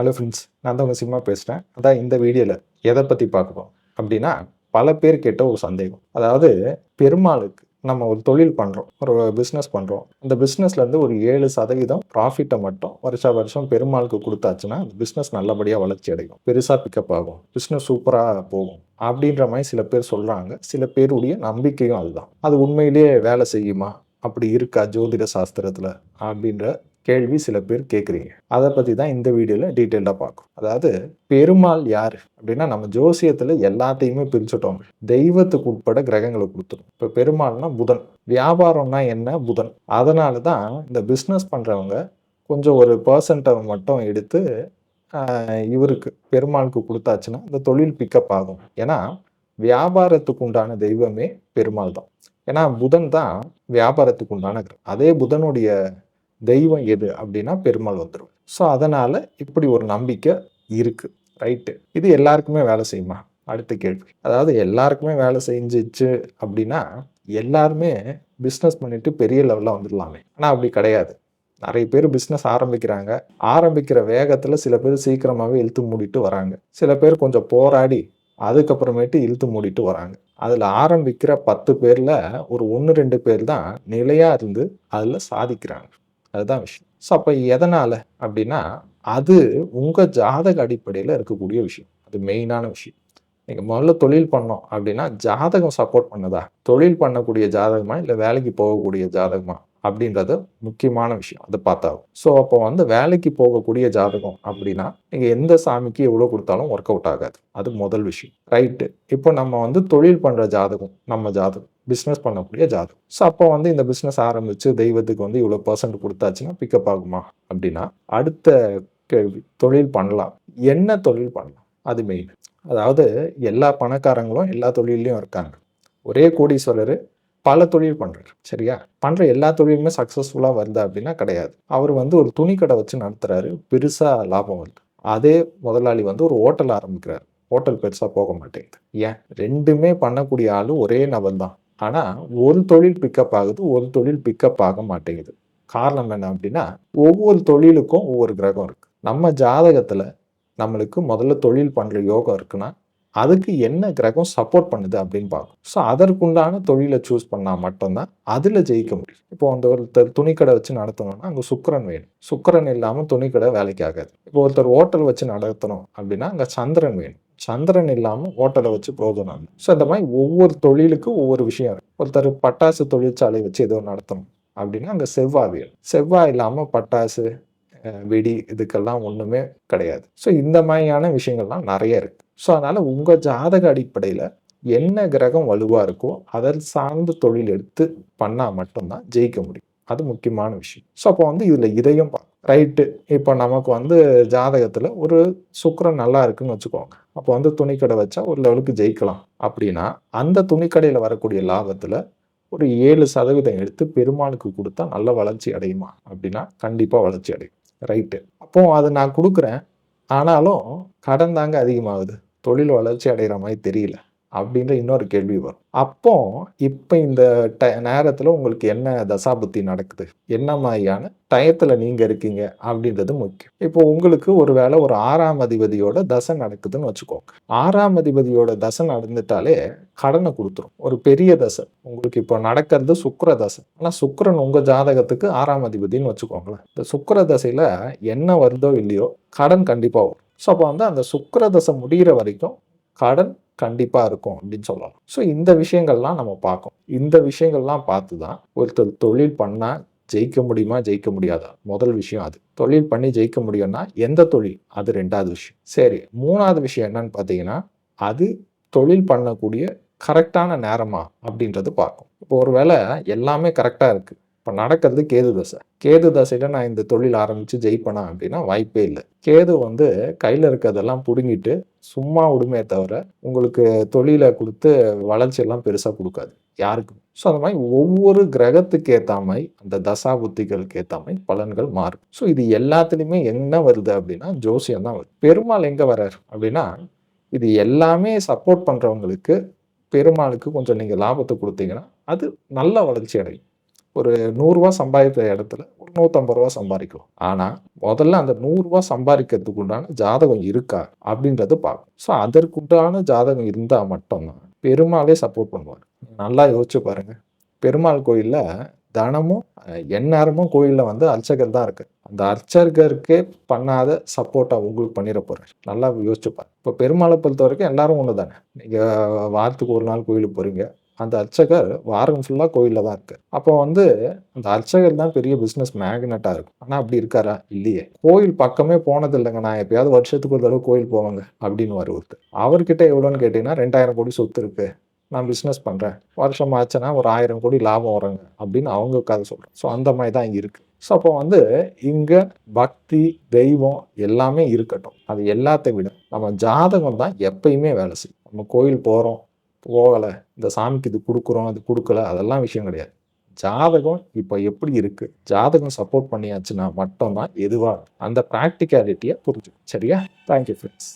Hello friends நான் தான் உங்கள் சிம்மா பேசுகிறேன் அதான் இந்த வீடியோவில் எதை பற்றி பார்க்குறோம் அப்படின்னா பல பேர் கேட்ட ஒரு சந்தேகம். அதாவது பெருமாளுக்கு நம்ம ஒரு தொழில் பண்ணுறோம் ஒரு பிஸ்னஸ் பண்ணுறோம் அந்த பிஸ்னஸ்லேருந்து ஒரு ஏழு சதவீதம் ப்ராஃபிட்டை மட்டும் வருஷா வருஷம் பெருமாளுக்கு கொடுத்தாச்சுன்னா அந்த பிஸ்னஸ் நல்லபடியாக வளர்ச்சி அடையும் பெருசாக பிக்கப் ஆகும் பிஸ்னஸ் சூப்பராக போகும் அப்படின்ற மாதிரி சில பேர் சொல்கிறாங்க சில பேருடைய நம்பிக்கையும் அதுதான். அது உண்மையிலேயே வேலை செய்யுமா? அப்படி இருக்கா ஜோதிட சாஸ்திரத்தில்? அப்படின்ற கேள்வி சில பேர் கேட்குறீங்க. அதை பற்றி தான் இந்த வீடியோவில் டீட்டெயிலாக பார்க்கும் அதாவது பெருமாள் யார்? அப்படின்னா நம்ம ஜோசியத்தில் எல்லாத்தையுமே பிரிச்சுட்டோம். தெய்வத்துக்கு உட்பட கிரகங்களை கொடுத்துரும் இப்போ பெருமாள்னா புதன். வியாபாரம்னா என்ன? புதன். அதனால தான் இந்த பிஸ்னஸ் பண்ணுறவங்க கொஞ்சம் ஒரு பர்சன்ட்டை மட்டும் எடுத்து இவருக்கு பெருமாளுக்கு கொடுத்தாச்சுன்னா இந்த தொழில் பிக்கப் ஆகும். ஏன்னா வியாபாரத்துக்கு உண்டான தெய்வமே பெருமாள் தான். ஏன்னா புதன் தான் வியாபாரத்துக்கு உண்டான அதே புதனுடைய தெய்வம் எது அப்படின்னா பெருமாள் வந்துடும் ஸோ அதனால் இப்படி ஒரு நம்பிக்கை இருக்குது ரைட்டு இது எல்லாருக்குமே வேலை செய்யுமா? அடுத்த கேள்வி. அதாவது எல்லாருக்குமே வேலை செஞ்சிச்சு அப்படின்னா எல்லாருமே பிஸ்னஸ் பண்ணிட்டு பெரிய லெவலில் வந்துடலாமே. ஆனால் அப்படி கிடையாது. நிறைய பேர் பிஸ்னஸ் ஆரம்பிக்கிறாங்க. ஆரம்பிக்கிற வேகத்தில் சில பேர் சீக்கிரமாகவே இழுத்து மூடிட்டு வராங்க. சில பேர் கொஞ்சம் போராடி அதுக்கப்புறமேட்டு இழுத்து மூடிட்டு வராங்க. அதில் ஆரம்பிக்கிற பத்து பேரில் ஒரு ஒன்று ரெண்டு பேர் தான் நிலையாக இருந்து அதில் சாதிக்கிறாங்க. அதுதான் விஷயம். ஸோ அப்போ எதனால் அப்படின்னா அது உங்கள் ஜாதக அடிப்படையில் இருக்கக்கூடிய விஷயம். அது மெயினான விஷயம். நீங்கள் முதல்ல தொழில் பண்ணோம் அப்படின்னா ஜாதகம் சப்போர்ட் பண்ணுதா? தொழில் பண்ணக்கூடிய ஜாதகமா இல்லை வேலைக்கு போகக்கூடிய ஜாதகமா? அப்படின்றது முக்கியமான விஷயம். அதை பார்த்தாகும் ஸோ அப்போ வந்து வேலைக்கு போகக்கூடிய ஜாதகம் அப்படின்னா நீங்கள் எந்த சாமிக்கு எவ்வளோ கொடுத்தாலும் ஒர்க் அவுட் ஆகாது. அது முதல் விஷயம். ரைட்டு இப்போ நம்ம வந்து தொழில் பண்ணுற ஜாதகம் நம்ம ஜாதகம். பிஸ்னஸ் பண்ணக்கூடிய ஜாதகம். ஸோ அப்போ வந்து இந்த பிஸ்னஸ் ஆரம்பித்து தெய்வத்துக்கு வந்து இவ்வளோ பர்சன்ட் கொடுத்தாச்சுன்னா பிக்கப் ஆகுமா அப்படின்னா அடுத்த கேள்வி தொழில் பண்ணலாம். என்ன தொழில் பண்ணலாம்? அது மெயின் அதாவது எல்லா பணக்காரங்களும் எல்லா தொழிலையும் இருக்காங்க. ஒரே கோடீஸ்வரர் பல தொழில் பண்ணுறாரு சரியா? பண்ணுற எல்லா தொழிலுமே சக்ஸஸ்ஃபுல்லாக வருதா அப்படின்னா கிடையாது. அவர் வந்து ஒரு துணி கடை வச்சு நடத்துகிறாரு பெருசாக லாபம் வருது. அதே முதலாளி வந்து ஒரு ஹோட்டல் ஆரம்பிக்கிறார். ஹோட்டல் பெருசாக போக மாட்டேங்குது. ஏன்? ரெண்டுமே பண்ணக்கூடிய ஆள் ஒரே நபர் தான். ஆனால் ஒரு தொழில் பிக்கப் ஆகுது ஒரு தொழில் பிக்கப் ஆக மாட்டேங்குது. காரணம் என்ன அப்படின்னா ஒவ்வொரு தொழிலுக்கும் ஒவ்வொரு கிரகம் இருக்குது நம்ம ஜாதகத்தில் நம்மளுக்கு முதல்ல தொழில் பண்ணுற யோகம் இருக்குன்னா அதுக்கு என்ன கிரகம் சப்போர்ட் பண்ணுது அப்படின்னு பார்க்கும் ஸோ அதற்குண்டான தொழிலை சூஸ் பண்ணால் மட்டும்தான் அதில் ஜெயிக்க முடியும். இப்போ அந்த ஒருத்தர் துணிக்கடை வச்சு நடத்தணும்னா அங்கே சுக்கரன் வேணும். சுக்கரன் இல்லாமல் துணிக்கடை வேலைக்கு ஆகாது. இப்போ ஒருத்தர் ஹோட்டல் வச்சு நடத்தணும் அப்படின்னா அங்கே சந்திரன் வேணும். சந்திரன் இல்லாமல் ஹோட்டலை வச்சு பிரோஜனம் ஸோ இந்த மாதிரி ஒவ்வொரு தொழிலுக்கும் ஒவ்வொரு விஷயம் இருக்கு. ஒருத்தர் பட்டாசு தொழிற்சாலை வச்சு ஏதோ நடத்தணும் அப்படின்னா அங்கே செவ்வாய் வேணும். செவ்வாய் இல்லாமல் பட்டாசு வெடி இதுக்கெல்லாம் ஒன்றுமே கிடையாது. ஸோ இந்த மாதிரியான விஷயங்கள்லாம் நிறைய இருக்கு. ஸோ அதனால் உங்கள் ஜாதக அடிப்படையில் என்ன கிரகம் வலுவாக இருக்கோ அதை சார்ந்த தொழில் எடுத்து பண்ணால் மட்டும்தான் ஜெயிக்க முடியும். அது முக்கியமான விஷயம். ஸோ அப்போ வந்து இதில் இதையும் ரைட்டு இப்போ நமக்கு வந்து ஜாதகத்தில் ஒரு சுக்கிரன் நல்லா இருக்குன்னு வச்சுக்கோங்க. அப்போ வந்து துணிக்கடை வச்சா ஒரு லெவலுக்கு ஜெயிக்கலாம். அப்படின்னா அந்த துணிக்கடையில் வரக்கூடிய லாபத்தில் ஒரு ஏழு சதவீதம் எடுத்து பெருமாளுக்கு கொடுத்தா நல்ல வளர்ச்சி அடையுமா? அப்படின்னா கண்டிப்பாக வளர்ச்சி அடையும். ரைட்டு அப்போ அதை நான் கொடுக்குறேன். ஆனாலும் கடன் தாங்க அதிகமாகுது. தொழில் வளர்ச்சி அடைகிற மாதிரி தெரியல. அப்படின்ற இன்னொரு கேள்வி வரும். அப்போ இப்போ இந்த ட நேரத்தில் உங்களுக்கு என்ன தசாபுத்தி நடக்குது? என்ன மாதிரியான டயத்தில் நீங்கள் இருக்கீங்க? அப்படின்றது முக்கியம். இப்போ உங்களுக்கு ஒரு வேளை ஒரு ஆறாம் அதிபதியோட தசை நடக்குதுன்னு வச்சுக்கோங்க. ஆறாம் அதிபதியோட தசை நடந்துட்டாலே கடனை கொடுத்துரும். ஒரு பெரிய தசை. உங்களுக்கு இப்போ நடக்கிறது சுக்கர தசை. ஆனால் சுக்கரன் உங்கள் ஜாதகத்துக்கு ஆறாம் அதிபதின்னு வச்சுக்கோங்களேன். இந்த சுக்கர தசையில் என்ன வருதோ இல்லையோ கடன் கண்டிப்பாக வரும். ஸோ அப்போ வந்து அந்த சுக்கர தசை முடிகிற வரைக்கும் கடன் கண்டிப்பாக இருக்கும் அப்படின்னு சொல்லலாம் ஸோ இந்த விஷயங்கள்லாம் நம்ம பார்க்கோம் இந்த விஷயங்கள்லாம் பார்த்து தான் ஒருத்தர் தொழில் பண்ணால் ஜெயிக்க முடியுமா ஜெயிக்க முடியாதா? முதல் விஷயம் அது. தொழில் பண்ணி ஜெயிக்க முடியும்னா எந்த தொழில்? அது ரெண்டாவது விஷயம். சரி மூணாவது விஷயம் என்னன்னு பார்த்தீங்கன்னா அது தொழில் பண்ணக்கூடிய கரெக்டான நேரமா அப்படின்றது பார்க்கும் இப்போ ஒருவேளை எல்லாமே கரெக்டாக இருக்குது இப்போ நடக்கிறது கேது தசை. கேது தசையில் நான் இந்த தொழில் ஆரம்பித்து ஜெயிப்பேனா அப்படின்னா வாய்ப்பே இல்லை. கேது வந்து கையில் இருக்கிறதெல்லாம் பிடுங்கிட்டு சும்மா விடுமே தவிர உங்களுக்கு தொழிலை கொடுத்து வளர்ச்சியெல்லாம் பெருசாக கொடுக்காது. யாருக்கும். ஸோ அந்த மாதிரி ஒவ்வொரு கிரகத்துக்கு ஏற்ற மாதிரி அந்த தசா புத்திகளுக்கு ஏற்ற மாதிரி பலன்கள் மாறும். ஸோ இது எல்லாத்துலேயுமே என்ன வருது அப்படின்னா ஜோசியம் தான் வருது. பெருமாள் எங்கே வர்றார் அப்படின்னா இது எல்லாமே சப்போர்ட் பண்ணுறவங்களுக்கு பெருமாளுக்கு கொஞ்சம் நீங்கள் லாபத்தை கொடுத்தீங்கன்னா அது நல்ல வளர்ச்சி அடையும். ஒரு நூறுரூவா சம்பாதிக்கிற இடத்துல ஒரு நூற்றம்பது ரூபா சம்பாதிக்கும். ஆனால் முதல்ல அந்த நூறுரூவா சம்பாதிக்கிறதுக்கு உண்டான ஜாதகம் இருக்கா அப்படின்றத பார்க்கும் ஸோ அதற்குண்டான ஜாதகம் இருந்தால் மட்டும்தான் பெருமாளே சப்போர்ட் பண்ணுவார். நல்லா யோசிச்சு பாருங்க. பெருமாள் கோயிலில் தினமும் எந்நேரமும் கோயிலில் வந்து அர்ச்சகர் தான் இருக்கு அந்த அர்ச்சகருக்கே பண்ணாத சப்போர்ட்டை உங்களுக்கு பண்ணிட போகிறேன் நல்லா யோசிச்சுப்பார் இப்போ பெருமாளை பொறுத்த வரைக்கும் எல்லாரும் ஒன்று தானே நீங்கள் வாரத்துக்கு ஒரு நாள் கோயிலுக்கு போகிறீங்க அந்த அர்ச்சகர் வாரம் ஃபுல்லாக கோயிலில் தான் இருக்கார். அப்போ வந்து அந்த அர்ச்சகர் தான் பெரிய பிஸ்னஸ் மேக்னட்டாக இருக்கும். ஆனால் அப்படி இருக்காரா? இல்லையே. கோயில் பக்கமே போனது இல்லைங்க. நான் எப்பயாவது வருஷத்துக்கு ஒரு தடவை கோயில் போவாங்க அப்படின்னு வரும் ஒருத்தர். அவர்கிட்ட எவ்வளோன்னு கேட்டிங்கன்னா ரெண்டாயிரம் கோடி சொத்து இருக்கு. நான் பிஸ்னஸ் பண்ணுறேன் வருஷம் ஆச்சுன்னா ஒரு ஆயிரம் கோடி லாபம் வருங்க அப்படின்னு அவங்க கதை சொல்கிறேன் ஸோ அந்த மாதிரி தான் இங்கே இருக்குது ஸோ அப்போ வந்து இங்கே பக்தி தெய்வம் எல்லாமே இருக்கட்டும். அது எல்லாத்தை விட நம்ம ஜாதகம் தான் எப்பயுமே வேலை செய்யும். நம்ம கோயில் போகிறோம் போகலை. இந்த சாமிக்கு இது கொடுக்குறோம் அது கொடுக்கல. அதெல்லாம் விஷயம் கிடையாது. ஜாதகம் இப்போ எப்படி இருக்குது ஜாதகம் சப்போர்ட் பண்ணியாச்சுன்னா மட்டும்தான் எதுவாக அந்த ப்ராக்டிகாலிட்டியை புரிஞ்சுக்கும் சரியா? Thank you friends